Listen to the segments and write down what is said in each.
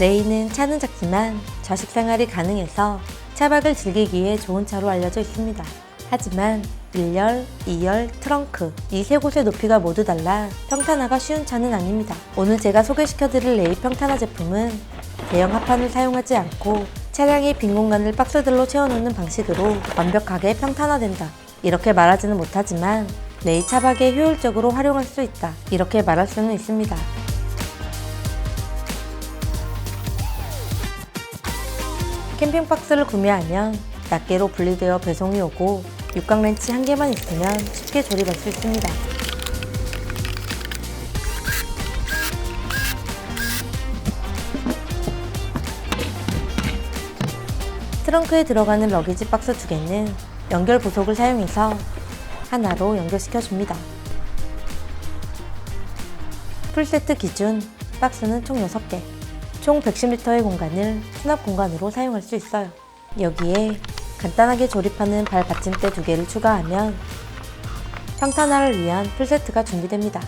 레이는 차는 작지만 좌식 생활이 가능해서 차박을 즐기기에 좋은 차로 알려져 있습니다. 하지만 1열, 2열, 트렁크 이 세 곳의 높이가 모두 달라 평탄화가 쉬운 차는 아닙니다. 오늘 제가 소개시켜드릴 레이 평탄화 제품은 대형 합판을 사용하지 않고 차량의 빈 공간을 박스들로 채워놓는 방식으로 완벽하게 평탄화된다. 이렇게 말하지는 못하지만 레이 차박에 효율적으로 활용할 수 있다. 이렇게 말할 수는 있습니다. 캠핑 박스를 구매하면 낱개로 분리되어 배송이 오고 육각 렌치 한 개만 있으면 쉽게 조립할 수 있습니다. 트렁크에 들어가는 러기지 박스 두 개는 연결 부속을 사용해서 하나로 연결시켜 줍니다. 풀세트 기준 박스는 총 6개, 총 110리터의 공간을 수납 공간으로 사용할 수 있어요. 여기에 간단하게 조립하는 발 받침대 두 개를 추가하면 평탄화를 위한 풀세트가 준비됩니다.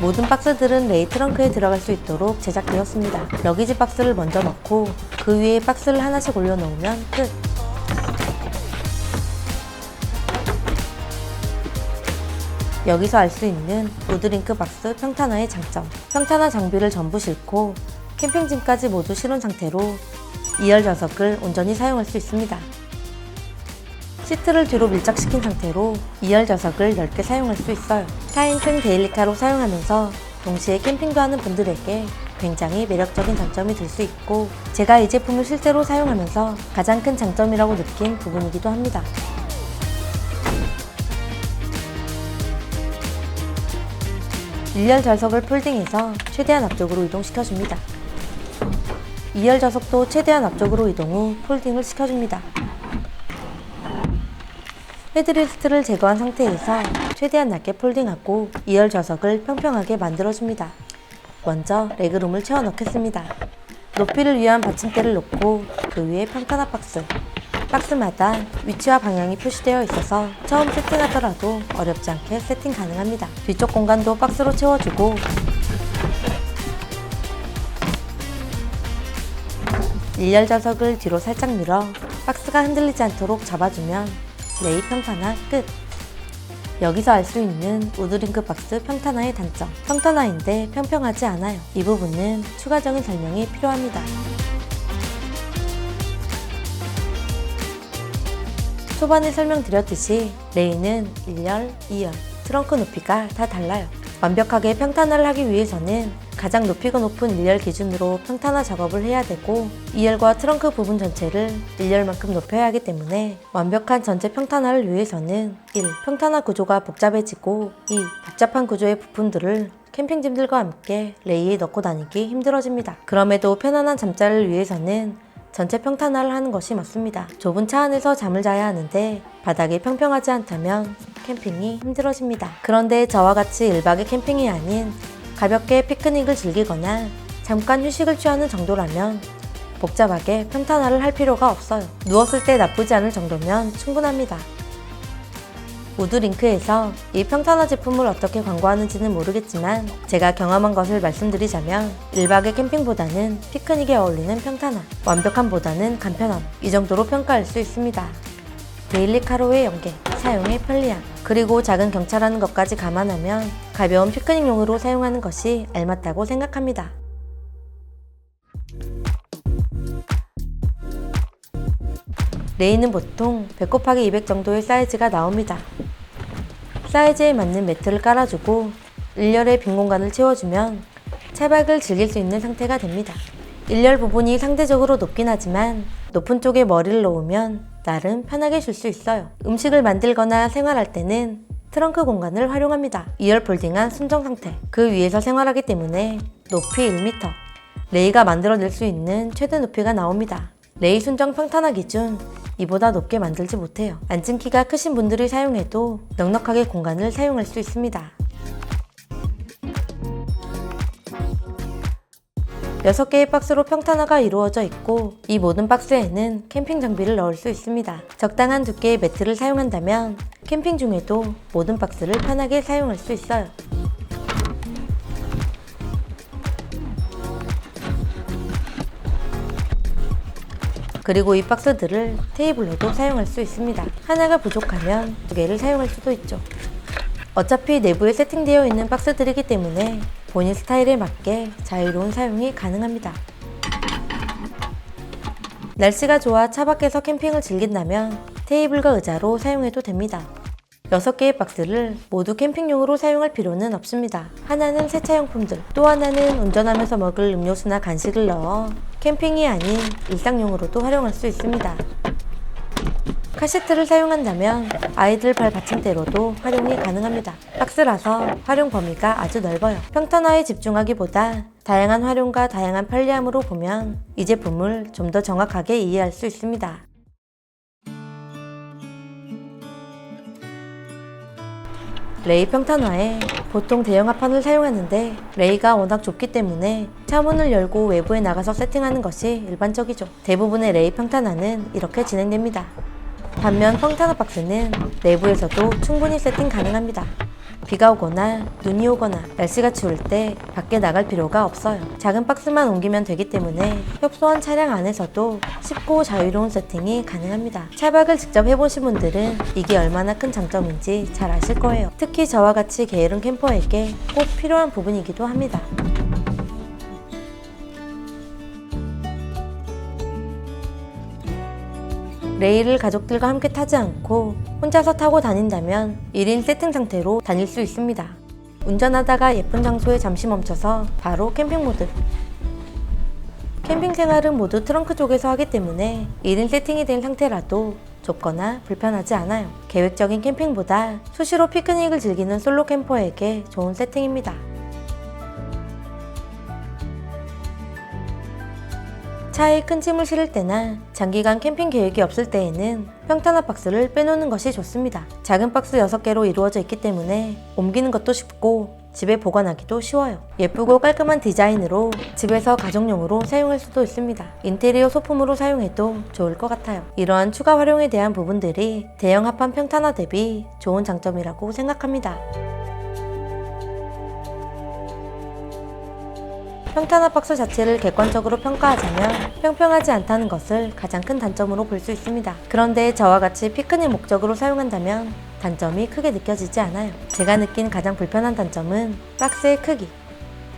모든 박스들은 레이 트렁크에 들어갈 수 있도록 제작되었습니다. 러기지 박스를 먼저 넣고 그 위에 박스를 하나씩 올려놓으면 끝! 여기서 알 수 있는 우드링크 박스 평탄화의 장점. 평탄화 장비를 전부 싣고 캠핑짐까지 모두 실은 상태로 2열 좌석을 온전히 사용할 수 있습니다. 시트를 뒤로 밀착시킨 상태로 2열 좌석을 넓게 사용할 수 있어요. 4인승 데일리카로 사용하면서 동시에 캠핑도 하는 분들에게 굉장히 매력적인 장점이 될 수 있고 제가 이 제품을 실제로 사용하면서 가장 큰 장점이라고 느낀 부분이기도 합니다. 일열 좌석을 폴딩해서 최대한 앞쪽으로 이동시켜줍니다. 2열 좌석도 최대한 앞쪽으로 이동 후 폴딩을 시켜줍니다. 헤드리스트를 제거한 상태에서 최대한 낮게 폴딩하고 2열 좌석을 평평하게 만들어줍니다. 먼저 레그룸을 채워 넣겠습니다. 높이를 위한 받침대를 놓고 그 위에 평탄화 박스. 박스마다 위치와 방향이 표시되어 있어서 처음 세팅하더라도 어렵지 않게 세팅 가능합니다. 뒤쪽 공간도 박스로 채워주고 1열 좌석을 뒤로 살짝 밀어 박스가 흔들리지 않도록 잡아주면 레이 평탄화 끝! 여기서 알 수 있는 우드링크 박스 평탄화의 단점. 평탄화인데 평평하지 않아요. 이 부분은 추가적인 설명이 필요합니다. 초반에 설명드렸듯이 레이는 1열, 2열, 트렁크 높이가 다 달라요. 완벽하게 평탄화를 하기 위해서는 가장 높이가 높은 1열 기준으로 평탄화 작업을 해야 되고 2열과 트렁크 부분 전체를 1열만큼 높여야 하기 때문에 완벽한 전체 평탄화를 위해서는 1. 평탄화 구조가 복잡해지고 2. 복잡한 구조의 부품들을 캠핑 짐들과 함께 레이에 넣고 다니기 힘들어집니다. 그럼에도 편안한 잠자리를 위해서는 전체 평탄화를 하는 것이 맞습니다. 좁은 차 안에서 잠을 자야 하는데 바닥이 평평하지 않다면 캠핑이 힘들어집니다. 그런데 저와 같이 1박의 캠핑이 아닌 가볍게 피크닉을 즐기거나 잠깐 휴식을 취하는 정도라면 복잡하게 평탄화를 할 필요가 없어요. 누웠을 때 나쁘지 않을 정도면 충분합니다. 우드링크에서 이 평탄화 제품을 어떻게 광고하는지는 모르겠지만 제가 경험한 것을 말씀드리자면 1박의 캠핑보다는 피크닉에 어울리는 평탄화, 완벽함보다는 간편함 이 정도로 평가할 수 있습니다. 데일리 카로의 연계, 사용의 편리함, 그리고 작은 경차라는 것까지 감안하면 가벼운 피크닉용으로 사용하는 것이 알맞다고 생각합니다. 레이는 보통 100 곱하기 200 정도의 사이즈가 나옵니다. 사이즈에 맞는 매트를 깔아주고 1열의 빈 공간을 채워주면 차박을 즐길 수 있는 상태가 됩니다. 1열 부분이 상대적으로 높긴 하지만 높은 쪽에 머리를 놓으면 나름 편하게 쉴 수 있어요. 음식을 만들거나 생활할 때는 트렁크 공간을 활용합니다. 2열 폴딩한 순정 상태. 그 위에서 생활하기 때문에 높이 1m. 레이가 만들어낼 수 있는 최대 높이가 나옵니다. 레이 순정 평탄화 기준 이보다 높게 만들지 못해요. 앉은 키가 크신 분들이 사용해도 넉넉하게 공간을 사용할 수 있습니다. 6개의 박스로 평탄화가 이루어져 있고 이 모든 박스에는 캠핑 장비를 넣을 수 있습니다. 적당한 두께의 매트를 사용한다면 캠핑 중에도 모든 박스를 편하게 사용할 수 있어요. 그리고 이 박스들을 테이블로도 사용할 수 있습니다. 하나가 부족하면 두 개를 사용할 수도 있죠. 어차피 내부에 세팅되어 있는 박스들이기 때문에 본인 스타일에 맞게 자유로운 사용이 가능합니다. 날씨가 좋아 차 밖에서 캠핑을 즐긴다면 테이블과 의자로 사용해도 됩니다. 6개의 박스를 모두 캠핑용으로 사용할 필요는 없습니다. 하나는 세차용품들, 또 하나는 운전하면서 먹을 음료수나 간식을 넣어 캠핑이 아닌 일상용으로도 활용할 수 있습니다. 카시트를 사용한다면 아이들 발 받침대로도 활용이 가능합니다. 박스라서 활용 범위가 아주 넓어요. 평탄화에 집중하기보다 다양한 활용과 다양한 편리함으로 보면 이 제품을 좀 더 정확하게 이해할 수 있습니다. 레이 평탄화에 보통 대형 합판을 사용하는데 레이가 워낙 좁기 때문에 차문을 열고 외부에 나가서 세팅하는 것이 일반적이죠. 대부분의 레이 평탄화는 이렇게 진행됩니다. 반면 평탄화 박스는 내부에서도 충분히 세팅 가능합니다. 비가 오거나 눈이 오거나 날씨가 추울 때 밖에 나갈 필요가 없어요. 작은 박스만 옮기면 되기 때문에 협소한 차량 안에서도 쉽고 자유로운 세팅이 가능합니다. 차박을 직접 해보신 분들은 이게 얼마나 큰 장점인지 잘 아실 거예요. 특히 저와 같이 게으른 캠퍼에게 꼭 필요한 부분이기도 합니다. 레일을 가족들과 함께 타지 않고 혼자서 타고 다닌다면 1인 세팅 상태로 다닐 수 있습니다. 운전하다가 예쁜 장소에 잠시 멈춰서 바로 캠핑 모드. 캠핑 생활은 모두 트렁크 쪽에서 하기 때문에 1인 세팅이 된 상태라도 좁거나 불편하지 않아요. 계획적인 캠핑보다 수시로 피크닉을 즐기는 솔로 캠퍼에게 좋은 세팅입니다. 차에 큰 짐을 실을 때나 장기간 캠핑 계획이 없을 때에는 평탄화 박스를 빼놓는 것이 좋습니다. 작은 박스 6개로 이루어져 있기 때문에 옮기는 것도 쉽고 집에 보관하기도 쉬워요. 예쁘고 깔끔한 디자인으로 집에서 가정용으로 사용할 수도 있습니다. 인테리어 소품으로 사용해도 좋을 것 같아요. 이러한 추가 활용에 대한 부분들이 대형 합판 평탄화 대비 좋은 장점이라고 생각합니다. 평탄화 박스 자체를 객관적으로 평가하자면 평평하지 않다는 것을 가장 큰 단점으로 볼 수 있습니다. 그런데 저와 같이 피크닉 목적으로 사용한다면 단점이 크게 느껴지지 않아요. 제가 느낀 가장 불편한 단점은 박스의 크기.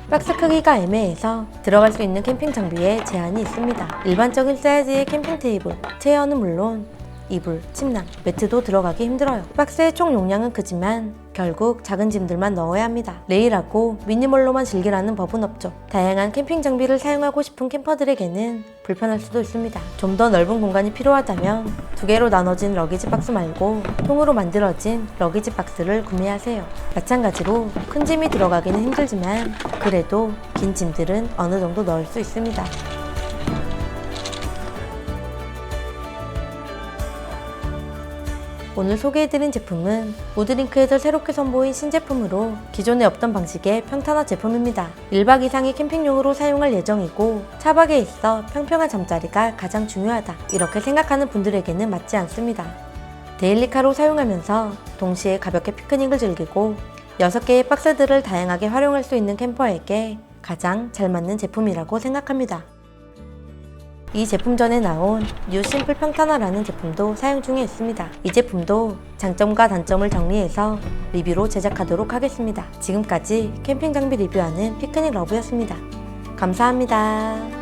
박스 크기가 애매해서 들어갈 수 있는 캠핑 장비에 제한이 있습니다. 일반적인 사이즈의 캠핑 테이블, 체어는 물론 이불, 침낭, 매트도 들어가기 힘들어요. 박스의 총 용량은 크지만 결국 작은 짐들만 넣어야 합니다. 레일하고 미니멀로만 즐기라는 법은 없죠. 다양한 캠핑 장비를 사용하고 싶은 캠퍼들에게는 불편할 수도 있습니다. 좀 더 넓은 공간이 필요하다면 두 개로 나눠진 러기지 박스 말고 통으로 만들어진 러기지 박스를 구매하세요. 마찬가지로 큰 짐이 들어가기는 힘들지만 그래도 긴 짐들은 어느 정도 넣을 수 있습니다. 오늘 소개해드린 제품은 우드링크에서 새롭게 선보인 신제품으로 기존에 없던 방식의 평탄화 제품입니다. 1박 이상의 캠핑용으로 사용할 예정이고 차박에 있어 평평한 잠자리가 가장 중요하다 이렇게 생각하는 분들에게는 맞지 않습니다. 데일리카로 사용하면서 동시에 가볍게 피크닉을 즐기고 6개의 박스들을 다양하게 활용할 수 있는 캠퍼에게 가장 잘 맞는 제품이라고 생각합니다. 이 제품 전에 나온 뉴 심플 평탄화라는 제품도 사용 중에 있습니다. 이 제품도 장점과 단점을 정리해서 리뷰로 제작하도록 하겠습니다. 지금까지 캠핑 장비 리뷰하는 피크닉 러브였습니다. 감사합니다.